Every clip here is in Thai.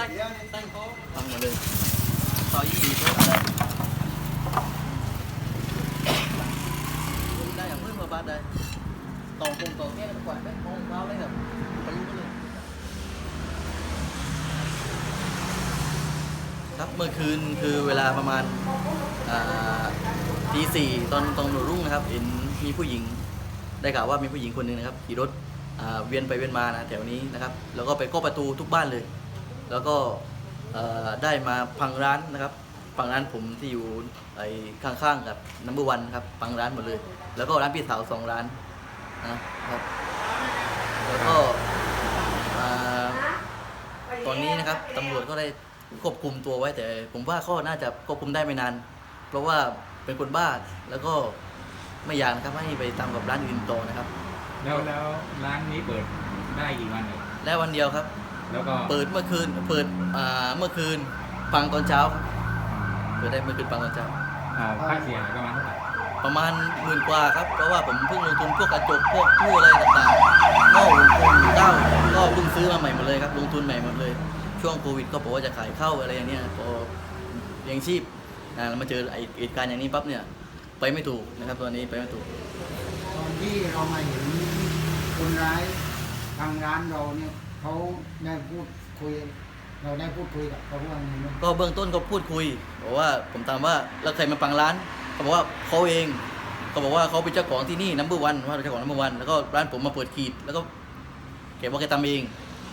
ตั้งตั้งโค้งฟังมาเลยซอยยี่เพิ่มได้ได้กับเพื่อนมาบ้านได้ตองคงตองแก้วกว่าได้มองเราได้แบบทะลุไปเลยครับเมื่อคืนคือเวลาประมาณอ่าตีสี่ตอนตอนหนูรุ่งนะครับ เห็นมีผู้หญิงได้ข่าวว่ามีผู้หญิงคนหนึ่งนะครับขี่รถเวียนไปเวียนมานะแถวนี้นะครับ แล้วก็ไปก็ประตูทุกบ้านเลย แล้วก็เอ่อได้มาพังร้านนะครับพังร้านผมที่อยู่ไอ้ข้างๆกับนัมเบอร์วันครับพังร้านหมดเลย แล้วก็ร้านพี่สาวสองร้านนะครับ แล้วก็อ่าตอนนี้นะครับตำรวจก็ได้ควบคุมตัวไว้แต่ ผมว่าเขาน่าจะควบคุมได้ไม่นาน เพราะว่าเป็นคนบ้าแล้วก็ไม่อยากนะครับให้ไปตามกับร้านอื่นต่อนะครับ แล้วแล้วร้านนี้เปิดได้กี่วันเลยและวันเดียวครับ แล้วก็เปิดเมื่อคืนเปิดอ่าเมื่อคืนฟังตอนเช้าครับเปิดได้เมื่อคืนฟังตอนเช้า อ่าค่าเสียหายประมาณเท่าไหร่ประมาณหมื่นกว่าครับ เพราะว่าผมเพิ่งลงทุนพวกกระจกพวกตู้อะไรต่างๆก็ลงทุนเต้าก็เพิ่งซื้อมาใหม่หมดเลยครับ ลงทุนใหม่หมดเลย ช่วงโควิดก็บอกว่าจะขายเข้าอะไรอย่างเนี้ยพอเลี้ยงชีพอ่าแล้วมาเจอไอ้เหตุการณ์อย่างนี้ปั๊บเนี่ย ไปไม่ถูกนะครับตัวนี้ไปไม่ถูก ตอนที่เรามาเห็นคนร้ายทางร้านเราเนี่ย เขาได้พูดคุย เราได้พูดคุยกับเขาว่าไงบ้างก็เบื้องต้นก็พูดคุยบอกว่าผมถามว่าแล้วใครมาปังร้านเขาบอกว่าเขาเองเขาบอกว่าเขาเป็นเจ้าของที่นี่นัมเบอร์วันว่าเป็นเจ้าของนัมเบอร์วันแล้วก็ร้านผมมาเปิดขีดแล้วก็แกบอกแกทำเอง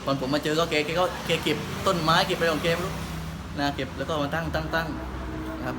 ตอนผมมาเจอก็แกแกก็แกเก็บต้นไม้เก็บอะไรของแกไม่รู้นะเก็บแล้วก็มาตั้งตั้งตั้งนะครับ